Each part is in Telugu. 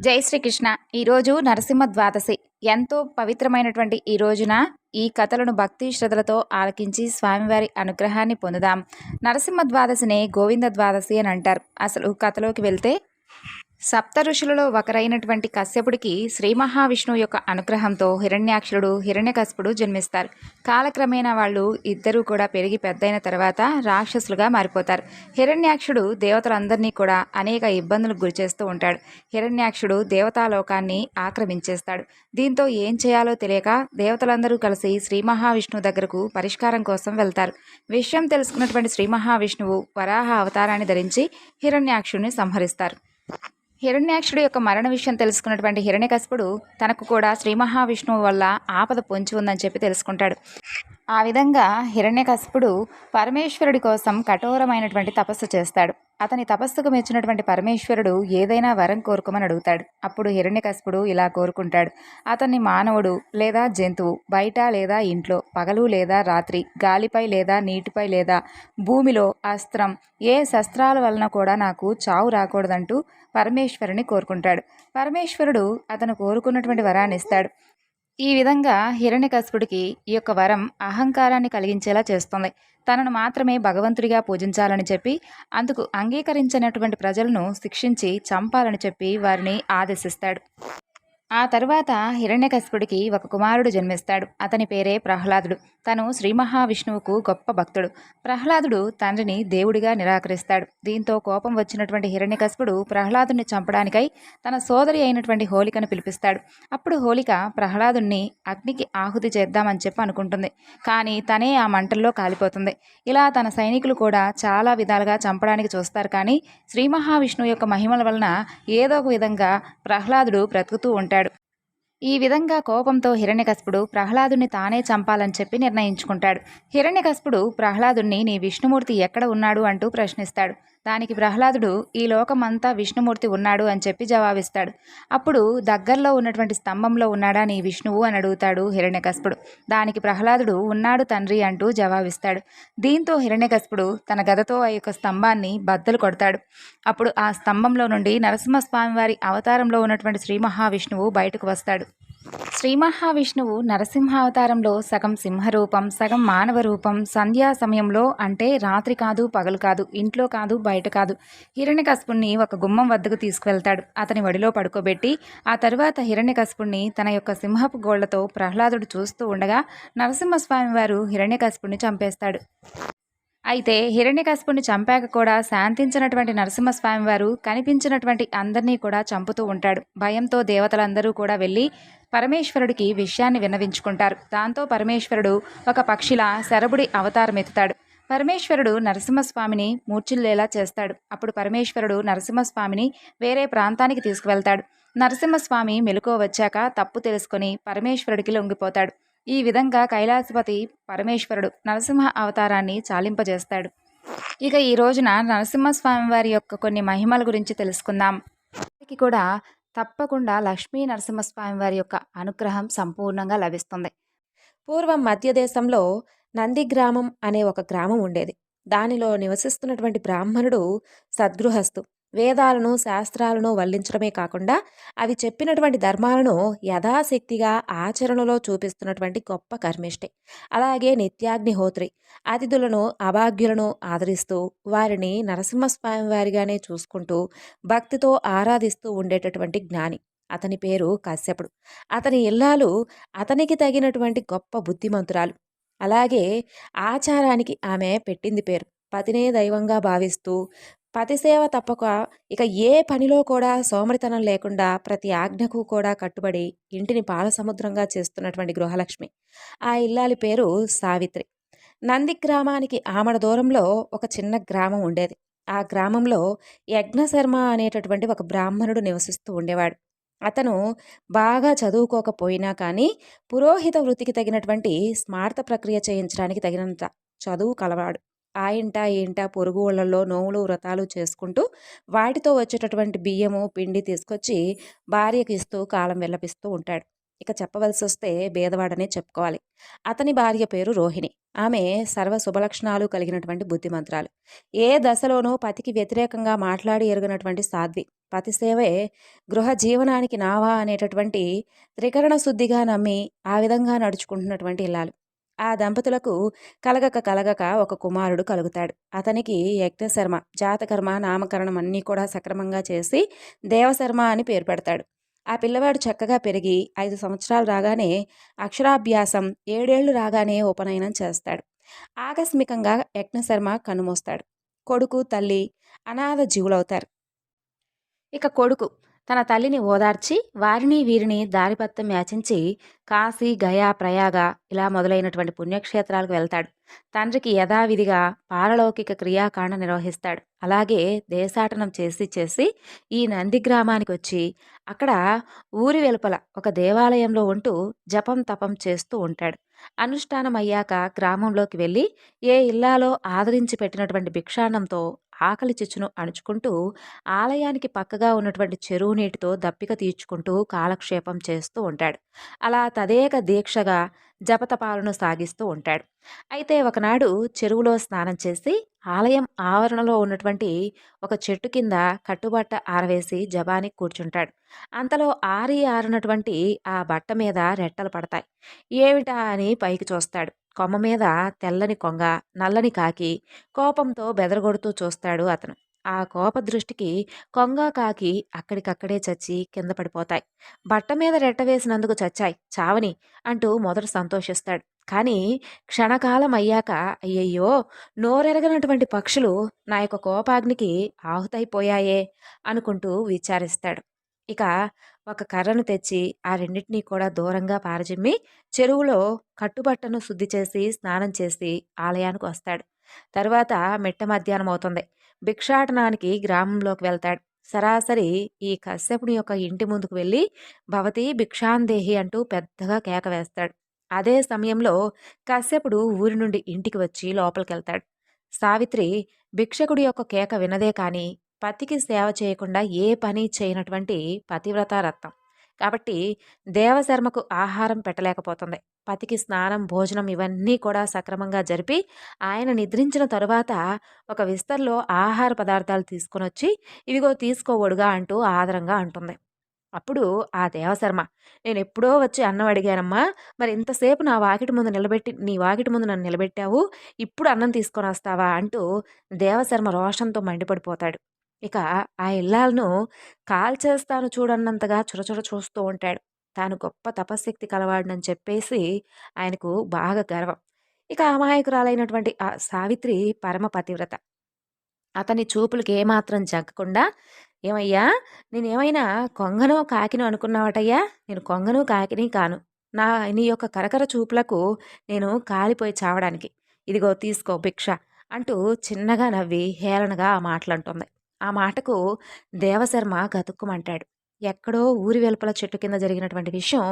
జై శ్రీకృష్ణ. ఈరోజు నరసింహ ద్వాదశి. ఎంతో పవిత్రమైనటువంటి ఈ రోజున ఈ కథలను భక్తి శ్రద్ధలతో ఆలకించి స్వామివారి అనుగ్రహాన్ని పొందుదాం. నరసింహ ద్వాదశిని గోవింద ద్వాదశి అని అంటారు. అసలు కథలోకి వెళ్తే సప్త ఋషులలో ఒకరైనటువంటి కశ్యపుడికి శ్రీ మహావిష్ణువు యొక్క అనుగ్రహంతో హిరణ్యాక్షుడు హిరణ్యకశపుడు జన్మిస్తారు. కాలక్రమేణా వాళ్ళు ఇద్దరూ కూడా పెరిగి పెద్దయిన తర్వాత రాక్షసులుగా మారిపోతారు. హిరణ్యాక్షుడు దేవతలందరినీ కూడా అనేక ఇబ్బందులకు గురిచేస్తూ ఉంటాడు. హిరణ్యాక్షుడు దేవతాలోకాన్ని ఆక్రమించేస్తాడు. దీంతో ఏం చేయాలో తెలియక దేవతలందరూ కలిసి శ్రీ మహావిష్ణువు దగ్గరకు పరిష్కారం కోసం వెళ్తారు. విషయం తెలుసుకున్నటువంటి శ్రీ మహావిష్ణువు వరాహ అవతారాన్ని ధరించి హిరణ్యాక్షుడిని సంహరిస్తారు. హిరణ్యాక్షుడు యొక్క మరణ విషయం తెలుసుకున్నటువంటి హిరణ్యకశపుడు తనకు కూడా శ్రీ మహావిష్ణువు వల్ల ఆపద పొంచి ఉందని చెప్పి తెలుసుకుంటాడు. ఆ విధంగా హిరణ్యకశపుడు పరమేశ్వరుడి కోసం కఠోరమైనటువంటి తపస్సు చేస్తాడు. అతని తపస్సుకు మెచ్చినటువంటి పరమేశ్వరుడు ఏదైనా వరం కోరుకోమని అడుగుతాడు. అప్పుడు హిరణ్యకశపుడు ఇలా కోరుకుంటాడు. అతన్ని మానవుడు లేదా జంతువు బయట లేదా ఇంట్లో పగలు లేదా రాత్రి గాలిపై లేదా నీటిపై లేదా భూమిలో అస్త్రం ఏ శస్త్రాల వలన కూడా నాకు చావు రాకూడదంటూ పరమేశ్వరుని కోరుకుంటాడు. పరమేశ్వరుడు అతను కోరుకున్నటువంటి వరాన్ని ఇస్తాడు. ఈ విధంగా హిరణ్యకశపుడికి ఈ యొక్క వరం అహంకారాన్ని కలిగించేలా చేస్తుంది. తనను మాత్రమే భగవంతుడిగా పూజించాలని చెప్పి అందుకు అంగీకరించినటువంటి ప్రజలను శిక్షించి చంపాలని చెప్పి వారిని ఆదేశిస్తాడు. ఆ తరువాత హిరణ్యకశిపుడికి ఒక కుమారుడు జన్మిస్తాడు. అతని పేరే ప్రహ్లాదుడు. తను శ్రీ మహావిష్ణువుకు గొప్ప భక్తుడు. ప్రహ్లాదుడు తండ్రిని దేవుడిగా నిరాకరిస్తాడు. దీంతో కోపం వచ్చినటువంటి హిరణ్యకశిపుడు ప్రహ్లాదుని చంపడానికై తన సోదరి అయినటువంటి హోలికను పిలిపిస్తాడు. అప్పుడు హోలిక ప్రహ్లాదుని అగ్నికి ఆహుతి చేద్దామని చెప్పి అనుకుంటుంది. కానీ తనే ఆ మంటల్లో కాలిపోతుంది. ఇలా తన సైనికులు కూడా చాలా విధాలుగా చంపడానికి చూస్తారు. కానీ శ్రీ మహావిష్ణువు యొక్క మహిమల వలన ఏదో ఒక విధంగా ప్రహ్లాదుడు బ్రతుకుతూ ఉంటాడు. ఈ విధంగా కోపంతో హిరణ్యకశపుడు ప్రహ్లాదుని తానే చంపాలని చెప్పి నిర్ణయించుకుంటాడు. హిరణ్యకశపుడు ప్రహ్లాదుని నీ విష్ణుమూర్తి ఎక్కడ ఉన్నాడు అంటూ ప్రశ్నిస్తాడు. దానికి ప్రహ్లాదుడు ఈ లోకమంతా విష్ణుమూర్తి ఉన్నాడు అని చెప్పి జవాబిస్తాడు. అప్పుడు దగ్గరలో ఉన్నటువంటి స్తంభంలో ఉన్నాడా నీ విష్ణువు అని అడుగుతాడు హిరణ్యకశపుడు. దానికి ప్రహ్లాదుడు ఉన్నాడు తండ్రి అంటూ జవాబిస్తాడు. దీంతో హిరణ్యకశపుడు తన గదతో ఆ యొక్క స్తంభాన్ని బద్దలు కొడతాడు. అప్పుడు ఆ స్తంభంలో నుండి నరసింహస్వామివారి అవతారంలో ఉన్నటువంటి శ్రీ మహావిష్ణువు బయటకు వస్తాడు. శ్రీ మహావిష్ణువు నరసింహావతారంలో సగం సింహరూపం సగం మానవ రూపం సంధ్యా సమయంలో అంటే రాత్రి కాదు పగలు కాదు ఇంట్లో కాదు బయట కాదు. హిరణ్యకస్పుణ్ణి ఒక గుమ్మం వద్దకు తీసుకువెళ్తాడు. అతని వడిలో పడుకోబెట్టి ఆ తరువాత హిరణ్యకశపుణ్ణి తన యొక్క సింహపు గోళ్ళతో ప్రహ్లాదుడు చూస్తూ ఉండగా నరసింహస్వామి వారు హిరణ్యకస్పుణ్ణి చంపేస్తాడు. అయితే హిరణ్యకశపుని చంపాక కూడా శాంతించినటువంటి నరసింహస్వామి వారు కనిపించినటువంటి అందరినీ కూడా చంపుతూ ఉంటాడు. భయంతో దేవతలందరూ కూడా వెళ్ళి పరమేశ్వరుడికి విషయాన్ని విన్నవించుకుంటారు. దాంతో పరమేశ్వరుడు ఒక పక్షిలా శరభుడి అవతారం ఎత్తుతాడు. పరమేశ్వరుడు నరసింహస్వామిని మూర్చిల్లేలా చేస్తాడు. అప్పుడు పరమేశ్వరుడు నరసింహస్వామిని వేరే ప్రాంతానికి తీసుకువెళ్తాడు. నరసింహస్వామి మెలుకో వచ్చాక తప్పు తెలుసుకొని పరమేశ్వరుడికి లొంగిపోతాడు. ఈ విధంగా కైలాసపతి పరమేశ్వరుడు నరసింహ అవతారాన్ని చాలింపజేస్తాడు. ఇక ఈ రోజున నరసింహస్వామి వారి యొక్క కొన్ని మహిమల గురించి తెలుసుకుందాం. కూడా తప్పకుండా లక్ష్మీ నరసింహస్వామి వారి యొక్క అనుగ్రహం సంపూర్ణంగా లభిస్తుంది. పూర్వం మధ్యదేశంలో నందిగ్రామం అనే ఒక గ్రామం ఉండేది. దానిలో నివసిస్తున్నటువంటి బ్రాహ్మణుడు సద్గృహస్థు. వేదాలను శాస్త్రాలను వల్లించడమే కాకుండా అవి చెప్పినటువంటి ధర్మాలను యథాశక్తిగా ఆచరణలో చూపిస్తున్నటువంటి గొప్ప కర్మిష్టి. అలాగే నిత్యాగ్నిహోత్రి అతిథులను అభాగ్యులను ఆదరిస్తూ వారిని నరసింహస్వామి వారిగానే చూసుకుంటూ భక్తితో ఆరాధిస్తూ ఉండేటటువంటి జ్ఞాని. అతని పేరు కశ్యపుడు. అతని ఇల్లాలు అతనికి తగినటువంటి గొప్ప బుద్ధిమంతురాలు. అలాగే ఆచారానికి ఆమె పెట్టింది పేరు. పతినే దైవంగా భావిస్తూ పతిసేవ తప్పక ఇక ఏ పనిలో కూడా సోమరితనం లేకుండా ప్రతి ఆజ్ఞకు కూడా కట్టుబడి ఇంటిని పాల సముద్రంగా చేస్తున్నటువంటి గృహలక్ష్మి. ఆ ఇల్లాలి పేరు సావిత్రి. నంది గ్రామానికి ఆమడ దూరంలో ఒక చిన్న గ్రామం ఉండేది. ఆ గ్రామంలో యజ్ఞశర్మ అనేటటువంటి ఒక బ్రాహ్మణుడు నివసిస్తూ ఉండేవాడు. అతను బాగా చదువుకోకపోయినా కానీ పురోహిత వృత్తికి తగినటువంటి స్మార్త ప్రక్రియ చేయించడానికి తగినంత చదువు కలవాడు. ఆ ఇంట ఈ ఇంట పొరుగు ఊళ్ళల్లో నోములు వ్రతాలు చేసుకుంటూ వాటితో వచ్చేటటువంటి బియ్యము పిండి తీసుకొచ్చి భార్యకి ఇస్తూ కాలం విల్లపిస్తూ ఉంటాడు. ఇక చెప్పవలసి వస్తే బేదవాడనే చెప్పుకోవాలి. అతని భార్య పేరు రోహిణి. ఆమె సర్వ శుభలక్షణాలు కలిగినటువంటి బుద్ధిమంత్రాలు. ఏ దశలోనూ పతికి వ్యతిరేకంగా మాట్లాడి ఎరుగినటువంటి సాధ్వి. పతి సేవే గృహ జీవనానికి నావా అనేటటువంటి త్రికరణ శుద్ధిగా నమ్మి ఆ విధంగా నడుచుకుంటున్నటువంటి ఇల్లాలు. ఆ దంపతులకు కలగక కలగక ఒక కుమారుడు కలుగుతాడు. అతనికి యజ్ఞశర్మ జాతకర్మ నామకరణం అన్నీ కూడా సక్రమంగా చేసి దేవశర్మ అని పేరు పెడతాడు. ఆ పిల్లవాడు చక్కగా పెరిగి ఐదు సంవత్సరాలు రాగానే అక్షరాభ్యాసం ఏడేళ్ళు రాగానే ఉపనయనం చేస్తాడు. ఆకస్మికంగా యజ్ఞశర్మ కనుమోస్తాడు కొడుకు తల్లి అనాథ జీవులవుతారు. ఇక కొడుకు తన తల్లిని ఓదార్చి వారిని వీరిని దారిపత్తం యాచించి కాశీ గయా ప్రయాగ ఇలా మొదలైనటువంటి పుణ్యక్షేత్రాలకు వెళ్తాడు. తండ్రికి యథావిధిగా పారలౌకిక క్రియాకాండ నిర్వహిస్తాడు. అలాగే దేశాటనం చేసి చేసి ఈ నంది గ్రామానికి వచ్చి అక్కడ ఊరి వెలుపల ఒక దేవాలయంలో ఉంటూ జపం తపం చేస్తూ ఉంటాడు. అనుష్ఠానం అయ్యాక గ్రామంలోకి వెళ్ళి ఏ ఇల్లాలో ఆదరించి పెట్టినటువంటి భిక్షాన్నంతో ఆకలి చిచ్చును అణుచుకుంటూ ఆలయానికి పక్కగా ఉన్నటువంటి చెరువు నీటితో దప్పిక తీర్చుకుంటూ కాలక్షేపం చేస్తూ ఉంటాడు. అలా తదేక దీక్షగా జపతపాలను సాగిస్తూ ఉంటాడు. అయితే ఒకనాడు చెరువులో స్నానం చేసి ఆలయం ఆవరణలో ఉన్నటువంటి ఒక చెట్టు కింద కట్టుబట్ట ఆరవేసి జబాని కూర్చుంటాడు. అంతలో ఆరి ఆరినటువంటి ఆ బట్ట మీద రెట్టలు పడతాయి. ఏమిటా అని పైకి చూస్తాడు. కొమ్మ మీద తెల్లని కొంగ నల్లని కాకి కోపంతో బెదరగొడుతూ చూస్తాడు అతను. ఆ కోప దృష్టికి కొంగ కాకి అక్కడికక్కడే చచ్చి కింద పడిపోతాయి. బట్ట మీద రెట్ట వేసినందుకు చచ్చాయి. చావని అంటూ మొదట సంతోషిస్తాడు. కానీ క్షణకాలం అయ్యాక అయ్యయ్యో నోరెరగనటువంటి పక్షులు నా యొక్క కోపాగ్నికి ఆహుతైపోయాయే అనుకుంటూ విచారిస్తాడు. ఇక ఒక కర్రను తెచ్చి ఆ రెండింటినీ కూడా దూరంగా పారజిమ్మి చెరువులో కట్టుబట్టను శుద్ధి చేసి స్నానం చేసి ఆలయానికి వస్తాడు. తర్వాత మిట్ట మధ్యాహ్నం అవుతుంది. భిక్షాటనానికి గ్రామంలోకి వెళ్తాడు. సరాసరి ఈ కశ్యపుని యొక్క ఇంటి ముందుకు వెళ్ళి భవతి భిక్షాందేహి అంటూ పెద్దగా కేక వేస్తాడు. అదే సమయంలో కశ్యపుడు ఊరి నుండి ఇంటికి వచ్చి లోపలికి వెళ్తాడు సావిత్రి భిక్షకుడి యొక్క కేక వినదే కానీ పతికి సేవ చేయకుండా ఏ పని చేయనటువంటి పతివ్రత రత్నం కాబట్టి దేవశర్మకు ఆహారం పెట్టలేకపోతుంది. పతికి స్నానం భోజనం ఇవన్నీ కూడా సక్రమంగా జరిపి ఆయన నిద్రించిన తరువాత ఒక విస్తర్లో ఆహార పదార్థాలు తీసుకుని వచ్చి ఇవిగో తీసుకోవడుగా అంటూ ఆదరంగా అంటుంది. అప్పుడు ఆ దేవశర్మ నేను ఎప్పుడో వచ్చి అన్నం అడిగానమ్మా మరి ఇంతసేపు నా వాకిటి ముందు నిలబెట్టి నీ వాకిటి ముందు నన్ను నిలబెట్టావు? ఇప్పుడు అన్నం తీసుకొని వస్తావా అంటూ దేవశర్మ రోషంతో మండిపడిపోతాడు. ఇక ఆ ఇల్లాలను కాల్చేస్తాను చూడన్నంతగా చురచుర చూస్తూ ఉంటాడు. తాను గొప్ప తపశక్తి కలవాడనని చెప్పేసి ఆయనకు బాగా గర్వం. ఇక అమాయకురాలైనటువంటి ఆ సావిత్రి పరమ పతివ్రత. అతని చూపులకి ఏమాత్రం జగ్గకుండా ఏమయ్యా నేనేమైనా కొంగను కాకిను అనుకున్నావటయ్యా? నేను కొంగను కాకిని కాను. నా నీ యొక్క కరకర చూపులకు నేను కాలిపోయి చావడానికి. ఇదిగో తీసుకో భిక్ష అంటూ చిన్నగా నవ్వి హేళనగా ఆ మాటలంటుంది. ఆ మాటకు దేవశర్మ గతుక్కుమంటాడు. ఎక్కడో ఊరి వెలుపల చెట్టు కింద జరిగినటువంటి విషయం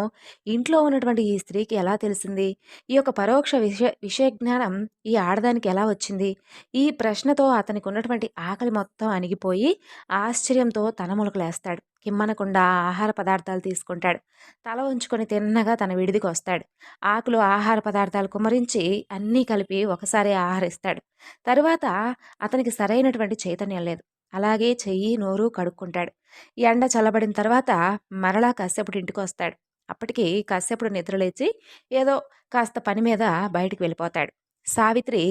ఇంట్లో ఉన్నటువంటి ఈ స్త్రీకి ఎలా తెలిసింది? ఈ యొక్క పరోక్ష విషయ విషయ జ్ఞానం ఈ ఆడదానికి ఎలా వచ్చింది? ఈ ప్రశ్నతో అతనికి ఉన్నటువంటి ఆకలి మొత్తం అణిగిపోయి ఆశ్చర్యంతో తన ములకలేస్తాడు. కిమ్మనకుండా ఆహార పదార్థాలు తీసుకుంటాడు. తల ఉంచుకొని తిన్నగా తన విడిదికి వస్తాడు. ఆకులు ఆహార పదార్థాలు కుమరించి అన్నీ కలిపి ఒకసారి ఆహరిస్తాడు. తరువాత అతనికి సరైనటువంటి చైతన్యం లేదు. అలాగే చెయ్యి నోరు కడుక్కుంటాడు. ఎండ చల్లబడిన తర్వాత మరలా కశ్యపుడు ఇంటికి వస్తాడు అప్పటికి కశ్యపుడు నిద్రలేచి ఏదో కాస్త పని మీద బయటికి వెళ్ళిపోతాడు. సావిత్రి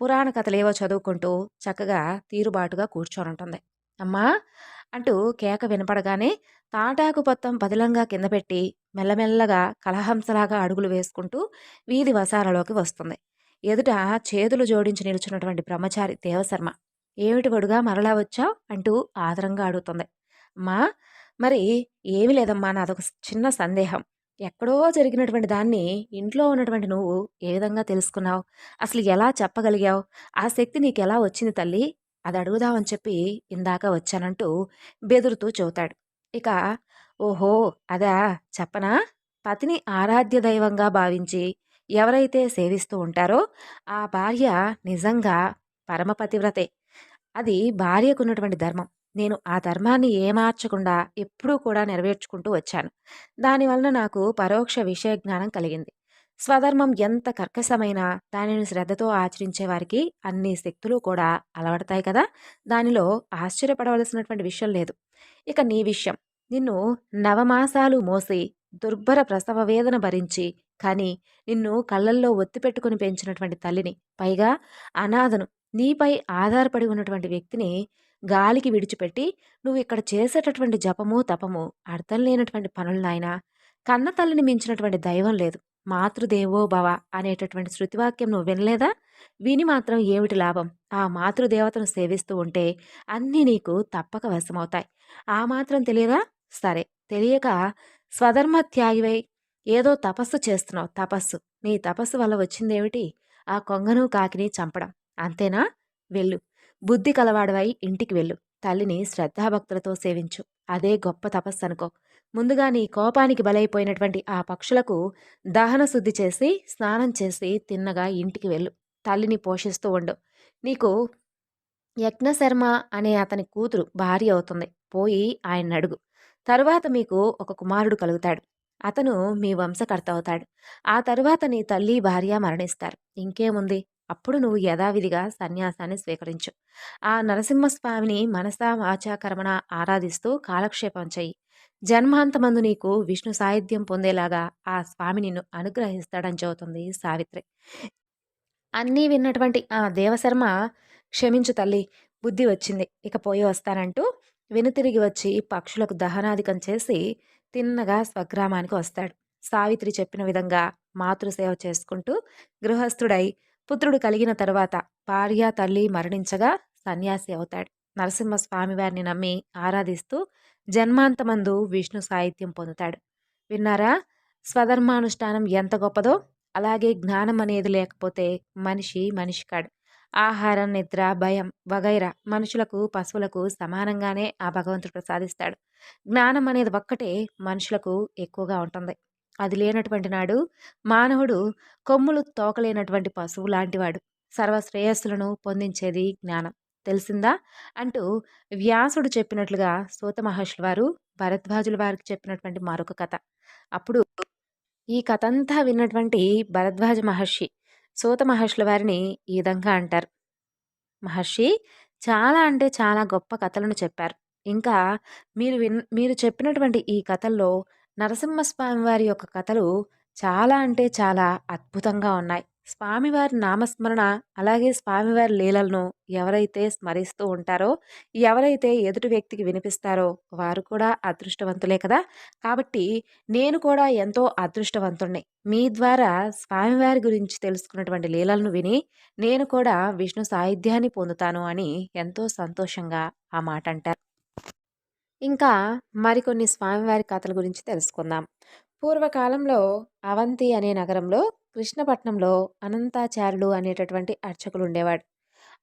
పురాణ కథలేవో చదువుకుంటూ చక్కగా తీరుబాటుగా కూర్చొని ఉంటుంది అమ్మా అంటూ కేక వినపడగానే తాటాకు పొత్తం పదిలంగా కింద పెట్టి మెల్లమెల్లగా కలహంసలాగా అడుగులు వేసుకుంటూ వీధి వసారలోకి వస్తుంది. ఎదుట చేతులు జోడించి నిలుచున్నటువంటి బ్రహ్మచారి దేవశర్మ. ఏమిటి వడుగా మరలా వచ్చావు? అంటూ ఆదరంగా అడుగుతుంది. మా మరి ఏమి లేదమ్మా నాదొక చిన్న సందేహం. ఎక్కడో జరిగినటువంటి దాన్ని ఇంట్లో ఉన్నటువంటి నువ్వు ఏ విధంగా తెలుసుకున్నావు? అసలు ఎలా చెప్పగలిగావు? ఆ శక్తి నీకు ఎలా వచ్చింది తల్లి? అది అడుగుదామని చెప్పి ఇందాక వచ్చానంటూ బెదురుతూ చెబుతాడు. ఇక ఓహో అదా చెప్పనా? పతిని ఆరాధ్య దైవంగా భావించి ఎవరైతే సేవిస్తూ ఉంటారో ఆ భార్య నిజంగా పరమపతివ్రతే. అది భార్యకున్నటువంటి ధర్మం. నేను ఆ ధర్మాన్ని ఏమార్చకుండా ఎప్పుడూ కూడా నెరవేర్చుకుంటూ వచ్చాను. దానివలన నాకు పరోక్ష విషయ జ్ఞానం కలిగింది. స్వధర్మం ఎంత కర్కశమైనా దానిని శ్రద్ధతో ఆచరించే వారికి అన్ని శక్తులు కూడా అలవడతాయి కదా! దానిలో ఆశ్చర్యపడవలసినటువంటి విషయం లేదు. ఇక నీ విషయం. నిన్ను నవమాసాలు మోసి దుర్భర ప్రసవ వేదన భరించి కానీ నిన్ను కళ్ళల్లో ఒత్తి పెట్టుకుని పెంచినటువంటి తల్లిని పైగా అనాథను నీపై ఆధారపడి ఉన్నటువంటి వ్యక్తిని గాలికి విడిచిపెట్టి నువ్వు ఇక్కడ చేసేటటువంటి జపము తపము అర్థం లేనటువంటి పనులు నాయనా కన్న తల్లిని మించినటువంటి దైవం లేదు. మాతృదేవో భవ అనేటటువంటి శృతివాక్యం నువ్వు వినలేదా? విని మాత్రం ఏమిటి లాభం? ఆ మాతృదేవతను సేవిస్తూ ఉంటే అన్నీ నీకు తప్పక వశమవుతాయి. ఆ మాత్రం తెలియదా? సరే తెలియక స్వధర్మ త్యాగివై ఏదో తపస్సు చేస్తున్నావు. తపస్సు. నీ తపస్సు వల్ల వచ్చిందేమిటి? ఆ కొంగను కాకిని చంపడం. అంతేనా? వెళ్ళు. బుద్ధి కలవాడవై ఇంటికి వెళ్ళు. తల్లిని శ్రద్ధాభక్తులతో సేవించు. అదే గొప్ప తపస్సు అనుకో ముందుగా నీ కోపానికి బలైపోయినటువంటి ఆ పక్షులకు దహన శుద్ధి చేసి స్నానం చేసి తిన్నగా ఇంటికి వెళ్ళు. తల్లిని పోషిస్తూ ఉండు. నీకు యజ్ఞశర్మ అనే అతని కూతురు భార్య అవుతుంది. పోయి ఆయన అడుగు. తరువాత మీకు ఒక కుమారుడు కలుగుతాడు. అతను మీ వంశకర్త అవుతాడు. ఆ తరువాత నీ తల్లి భార్య మరణిస్తారు. ఇంకేముంది? అప్పుడు నువ్వు యథావిధిగా సన్యాసాన్ని స్వీకరించు. ఆ నరసింహస్వామిని మనసా వాచాకర్మణ ఆరాధిస్తూ కాలక్షేపం చెయ్యి. జన్మాంతమందు నీకు విష్ణు సాహిత్యం పొందేలాగా ఆ స్వామి నిన్ను అనుగ్రహిస్తాడని చెబుతుంది సావిత్రి. అన్నీ విన్నటువంటి ఆ దేవశర్మ క్షమించు తల్లి బుద్ధి వచ్చింది. ఇక పోయి వస్తానంటూ వెనుతిరిగి వచ్చి పక్షులకు దహనాధికం చేసి తిన్నగా స్వగ్రామానికి వస్తాడు. సావిత్రి చెప్పిన విధంగా మాతృసేవ చేసుకుంటూ గృహస్థుడై పుత్రుడు కలిగిన తర్వాత భార్య తల్లి మరణించగా సన్యాసి అవుతాడు. నరసింహస్వామి వారిని నమ్మి ఆరాధిస్తూ జన్మాంతమందు విష్ణు సాహిత్యం పొందుతాడు. విన్నారా? స్వధర్మానుష్ఠానం ఎంత గొప్పదో అలాగే జ్ఞానం అనేది లేకపోతే మనిషి మనిషి కాడు. ఆహారం నిద్ర భయం వగైరా మనుషులకు పశువులకు సమానంగానే ఆ భగవంతుడు ప్రసాదిస్తాడు. జ్ఞానం అనేది ఒక్కటే మనుషులకు ఎక్కువగా ఉంటుంది. అది లేనటువంటి నాడు మానవుడు కొమ్ములు తోకలేనటువంటి పశువు లాంటివాడు. సర్వశ్రేయస్సులను పొందించేది జ్ఞానం. తెలిసిందా? అంటూ వ్యాసుడు చెప్పినట్లుగా సూత మహర్షుల వారు భరద్వాజుల వారికి చెప్పినటువంటి మరొక కథ. అప్పుడు ఈ కథ అంతా విన్నటువంటి భరద్వాజ మహర్షి సూత మహర్షుల వారిని ఈ విధంగా అంటారు. మహర్షి చాలా అంటే చాలా గొప్ప కథలను చెప్పారు. ఇంకా మీరు విన్ మీరు చెప్పినటువంటి ఈ కథల్లో నరసింహస్వామి వారి యొక్క కథలు చాలా అంటే చాలా అద్భుతంగా ఉన్నాయి. స్వామివారి నామస్మరణ అలాగే స్వామివారి లీలలను ఎవరైతే స్మరిస్తూ ఉంటారో ఎవరైతే ఎదుటి వ్యక్తికి వినిపిస్తారో వారు కూడా అదృష్టవంతులే కదా! కాబట్టి నేను కూడా ఎంతో అదృష్టవంతుణ్ణి. మీ ద్వారా స్వామివారి గురించి తెలుసుకున్నటువంటి లీలలను విని నేను కూడా విష్ణు సాహిత్యాన్ని పొందుతాను అని ఎంతో సంతోషంగా ఆ మాట అంటారు ఇంకా మరికొన్ని స్వామివారి కథల గురించి తెలుసుకుందాం. పూర్వకాలంలో అవంతి అనే నగరంలో కృష్ణపట్నంలో అనంతాచార్యులు అనేటటువంటి అర్చకులు ఉండేవాడు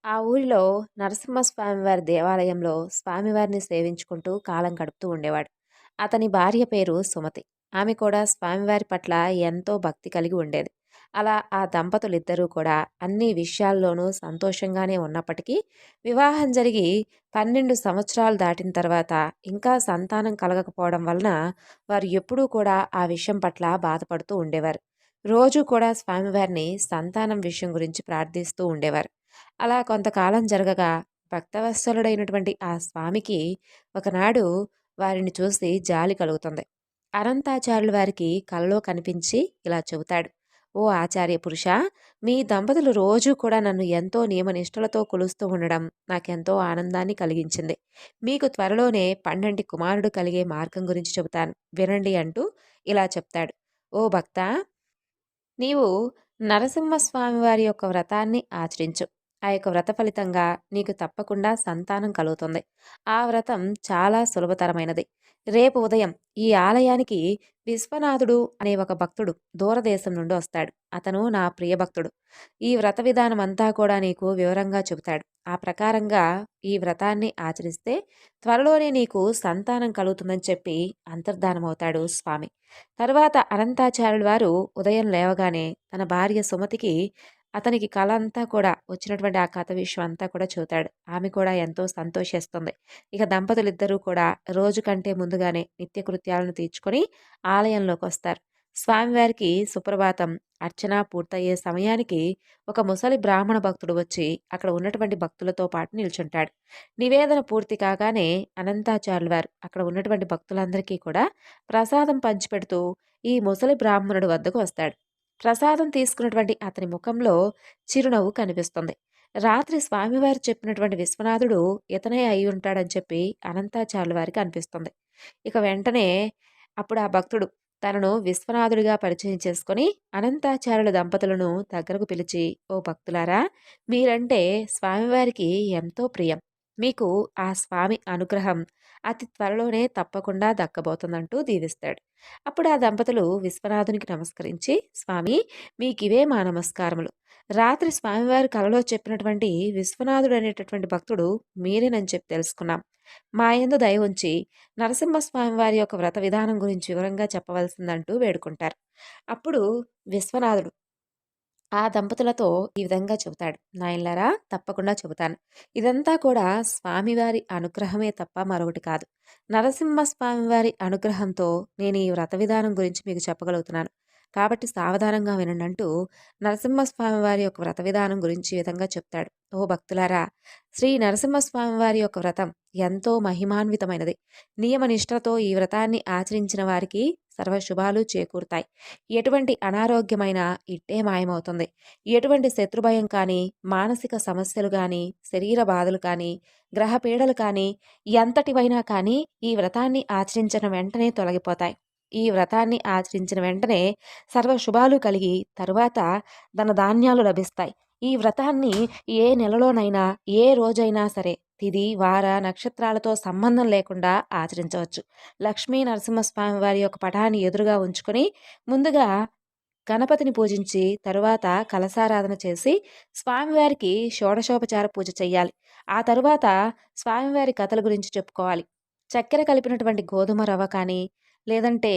ఆ ఊరిలో నరసింహ స్వామివారి దేవాలయంలో స్వామివారిని సేవించుకుంటూ కాలం గడుపుతూ ఉండేవాడు. అతని భార్య పేరు సుమతి. ఆమె కూడా స్వామివారి పట్ల ఎంతో భక్తి కలిగి ఉండేది. అలా ఆ దంపతులిద్దరూ కూడా అన్ని విషయాల్లోనూ సంతోషంగానే ఉన్నప్పటికీ వివాహం జరిగి పన్నెండు సంవత్సరాలు దాటిన తర్వాత ఇంకా సంతానం కలగకపోవడం వలన వారు ఎప్పుడూ కూడా ఆ విషయం పట్ల బాధపడుతూ ఉండేవారు. రోజు కూడా స్వామివారిని సంతానం విషయం గురించి ప్రార్థిస్తూ ఉండేవారు. అలా కొంతకాలం జరగగా భక్తవత్సలుడైనటువంటి ఆ స్వామికి ఒకనాడు వారిని చూసి జాలి కలుగుతుంది. అనంతాచార్యుల వారికి కలలో కనిపించి ఇలా చెబుతాడు ఓ ఆచార్య పురుష! మీ దంపతులు రోజు కూడా నన్ను ఎంతో నియమనిష్టలతో కొలుస్తూ ఉండడం నాకెంతో ఆనందాన్ని కలిగించింది. మీకు త్వరలోనే పండంటి కుమారుడు కలిగే మార్గం గురించి చెబుతాను. వినండి అంటూ ఇలా చెప్తాడు. ఓ భక్త! నీవు నరసింహస్వామి వారి యొక్క వ్రతాన్ని ఆచరించు. ఆ యొక్క వ్రత ఫలితంగా నీకు తప్పకుండా సంతానం కలుగుతుంది. ఆ వ్రతం చాలా సులభతరమైనది. రేపు ఉదయం ఈ ఆలయానికి విశ్వనాథుడు అనే ఒక భక్తుడు దూరదేశం నుండి వస్తాడు. అతను నా ప్రియ భక్తుడు. ఈ వ్రత విధానం అంతా కూడా నీకు వివరంగా చెబుతాడు. ఆ ప్రకారంగా ఈ వ్రతాన్ని ఆచరిస్తే త్వరలోనే నీకు సంతానం కలుగుతుందని చెప్పి అంతర్ధానమవుతాడు స్వామి. తరువాత అనంతాచార్యుల వారు ఉదయం లేవగానే తన భార్య సుమతికి అతనికి కళ అంతా కూడా వచ్చినటువంటి ఆ కథ విషయం అంతా కూడా చూతాడు. ఆమె కూడా ఎంతో సంతోషిస్తుంది. ఇక దంపతులిద్దరూ కూడా రోజు కంటే ముందుగానే నిత్యకృత్యాలను తీర్చుకొని ఆలయంలోకి వస్తారు. స్వామివారికి సుప్రభాతం అర్చన పూర్తయ్యే సమయానికి ఒక ముసలి బ్రాహ్మణ భక్తుడు వచ్చి అక్కడ ఉన్నటువంటి భక్తులతో పాటు నిల్చుంటాడు. నివేదన పూర్తి కాగానే అనంతాచార్యులు వారు అక్కడ ఉన్నటువంటి భక్తులందరికీ కూడా ప్రసాదం పంచిపెడుతూ ఈ ముసలి బ్రాహ్మణుడు వద్దకు వస్తాడు. ప్రసాదం తీసుకున్నటువంటి అతని ముఖంలో చిరునవ్వు కనిపిస్తుంది. రాత్రి స్వామివారు చెప్పినటువంటి విశ్వనాథుడు ఇతనే అయి ఉంటాడని చెప్పి అనంతాచార్యుల వారికి అనిపిస్తుంది. ఇక వెంటనే అప్పుడు ఆ భక్తుడు తనను విశ్వనాథుడిగా పరిచయం చేసుకొని అనంతాచార్యుల దంపతులను దగ్గరకు పిలిచి ఓ భక్తులారా మీరంటే స్వామివారికి ఎంతో ప్రియం. మీకు ఆ స్వామి అనుగ్రహం అతి త్వరలోనే తప్పకుండా దక్కబోతుందంటూ దీవిస్తాడు. అప్పుడు ఆ దంపతులు విశ్వనాథునికి నమస్కరించి స్వామి మీకివే మా నమస్కారములు. రాత్రి స్వామివారి కలలో చెప్పినటువంటి విశ్వనాథుడు అనేటటువంటి భక్తుడు మీరేనని చెప్పి తెలుసుకున్నాం. మా యందు దయ ఉంచి నరసింహస్వామివారి యొక్క వ్రత విధానం గురించి వివరంగా చెప్పవలసిందంటూ వేడుకుంటారు. అప్పుడు విశ్వనాథుడు ఆ దంపతులతో ఈ విధంగా చెబుతాడు. నాయనలారా తప్పకుండా చెబుతాను. ఇదంతా కూడా స్వామివారి అనుగ్రహమే తప్ప మరొకటి కాదు. నరసింహ స్వామివారి అనుగ్రహంతో నేను ఈ వ్రత విధానం గురించి మీకు చెప్పగలుగుతున్నాను. కాబట్టి సావధానంగా వినండి అంటూ నరసింహస్వామి వారి యొక్క వ్రత విధానం గురించి విధంగా చెప్తాడు. ఓ భక్తులారా శ్రీ నరసింహస్వామి వారి యొక్క వ్రతం ఎంతో మహిమాన్వితమైనది. నియమనిష్టతో ఈ వ్రతాన్ని ఆచరించిన వారికి సర్వశుభాలు చేకూరుతాయి. ఎటువంటి అనారోగ్యమైన ఇట్టే మాయమవుతుంది. ఎటువంటి శత్రుభయం కానీ మానసిక సమస్యలు కానీ శరీర బాధలు కానీ గ్రహపీడలు కానీ ఎంతటివైనా కానీ ఈ వ్రతాన్ని ఆచరించిన వెంటనే తొలగిపోతాయి. ఈ వ్రతాన్ని ఆచరించిన వెంటనే సర్వ శుభాలు కలిగి తరువాత ధనధాన్యాలు లభిస్తాయి. ఈ వ్రతాన్ని ఏ నెలలోనైనా ఏ రోజైనా సరే తిది వార నక్షత్రాలతో సంబంధం లేకుండా ఆచరించవచ్చు. లక్ష్మీ నరసింహస్వామి వారి యొక్క పటాన్ని ఎదురుగా ఉంచుకొని ముందుగా గణపతిని పూజించి తరువాత కలసారాధన చేసి స్వామివారికి షోడశోపచార పూజ చేయాలి ఆ తరువాత స్వామివారి కథల గురించి చెప్పుకోవాలి. చక్కెర కలిపినటువంటి గోధుమ రవ్వ కానీ లేదంటే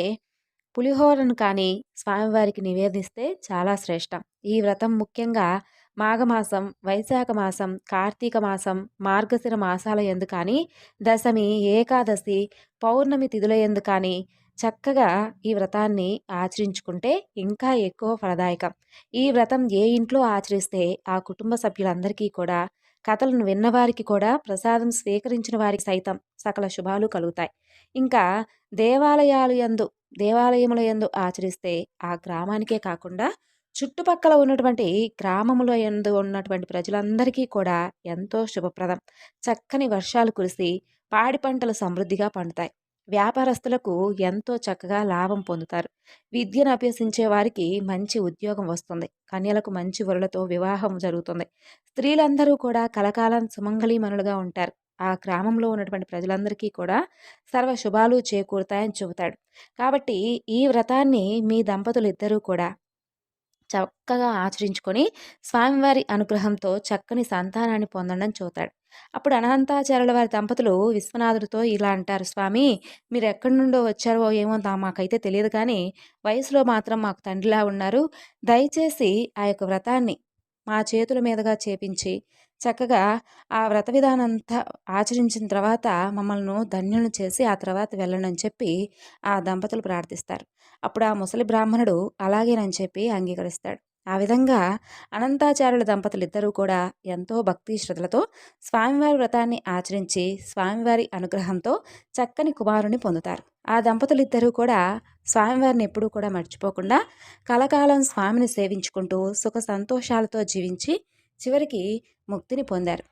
పులిహోరను కానీ స్వామివారికి నివేదిస్తే చాలా శ్రేష్టం. ఈ వ్రతం ముఖ్యంగా మాఘమాసం వైశాఖ మాసం కార్తీక మాసం మార్గశిర మాసాల ఎందు కానీ దశమి ఏకాదశి పౌర్ణమి తిథుల ఎందు కానీ చక్కగా ఈ వ్రతాన్ని ఆచరించుకుంటే ఇంకా ఎక్కువ ఫలదాయకం. ఈ వ్రతం ఏ ఇంట్లో ఆచరిస్తే ఆ కుటుంబ సభ్యులందరికీ కూడా కథలను విన్నవారికి కూడా ప్రసాదం స్వీకరించిన వారికి సైతం సకల శుభాలు కలుగుతాయి. ఇంకా దేవాలయాలు యందు దేవాలయముల యందు ఆచరిస్తే ఆ గ్రామానికే కాకుండా చుట్టుపక్కల ఉన్నటువంటి గ్రామముల యందు ఉన్నటువంటి ప్రజలందరికీ కూడా ఎంతో శుభప్రదం. చక్కని వర్షాలు కురిసి పాడి పంటలు సమృద్ధిగా పండుతాయి. వ్యాపారస్తులకు ఎంతో చక్కగా లాభం పొందుతారు. విద్యను అభ్యసించే వారికి మంచి ఉద్యోగం వస్తుంది. కన్యలకు మంచి వరులతో వివాహం జరుగుతుంది. స్త్రీలందరూ కూడా కలకాలం సుమంగళీమనులుగా ఉంటారు. ఆ గ్రామంలో ఉన్నటువంటి ప్రజలందరికీ కూడా సర్వ శుభాలు చేకూరుతాయని చెబుతాడు. కాబట్టి ఈ వ్రతాన్ని మీ దంపతులు ఇద్దరూ కూడా చక్కగా ఆచరించుకొని స్వామివారి అనుగ్రహంతో చక్కని సంతానాన్ని పొందడం చూతాడు అప్పుడు అనంతాచార్యుల వారి దంపతులు విశ్వనాథుడితో ఇలా అంటారు స్వామి మీరు ఎక్కడి నుండో వచ్చారో ఏమో మాకైతే తెలియదు కానీ వయసులో మాత్రం మాకు తండ్రిలా ఉన్నారు. దయచేసి ఆ యొక్క వ్రతాన్ని మా చేతుల మీదుగా చేపించి చక్కగా ఆ వ్రత విధానంతా ఆచరించిన తర్వాత మమ్మల్ని ధన్యులను చేసి ఆ తర్వాత వెళ్ళనని చెప్పి ఆ దంపతులు ప్రార్థిస్తారు. అప్పుడు ఆ ముసలి బ్రాహ్మణుడు అలాగేనని చెప్పి అంగీకరిస్తాడు. ఆ విధంగా అనంతాచార్యుల దంపతులు ఇద్దరూ కూడా ఎంతో భక్తి శ్రద్ధలతో స్వామివారి వ్రతాన్ని ఆచరించి స్వామివారి అనుగ్రహంతో చక్కని కుమారుని పొందుతారు. ఆ దంపతులిద్దరూ కూడా స్వామివారిని ఎప్పుడూ కూడా మర్చిపోకుండా కలకాలం స్వామిని సేవించుకుంటూ సుఖ సంతోషాలతో జీవించి చివరికి ముక్తిని పొందారు.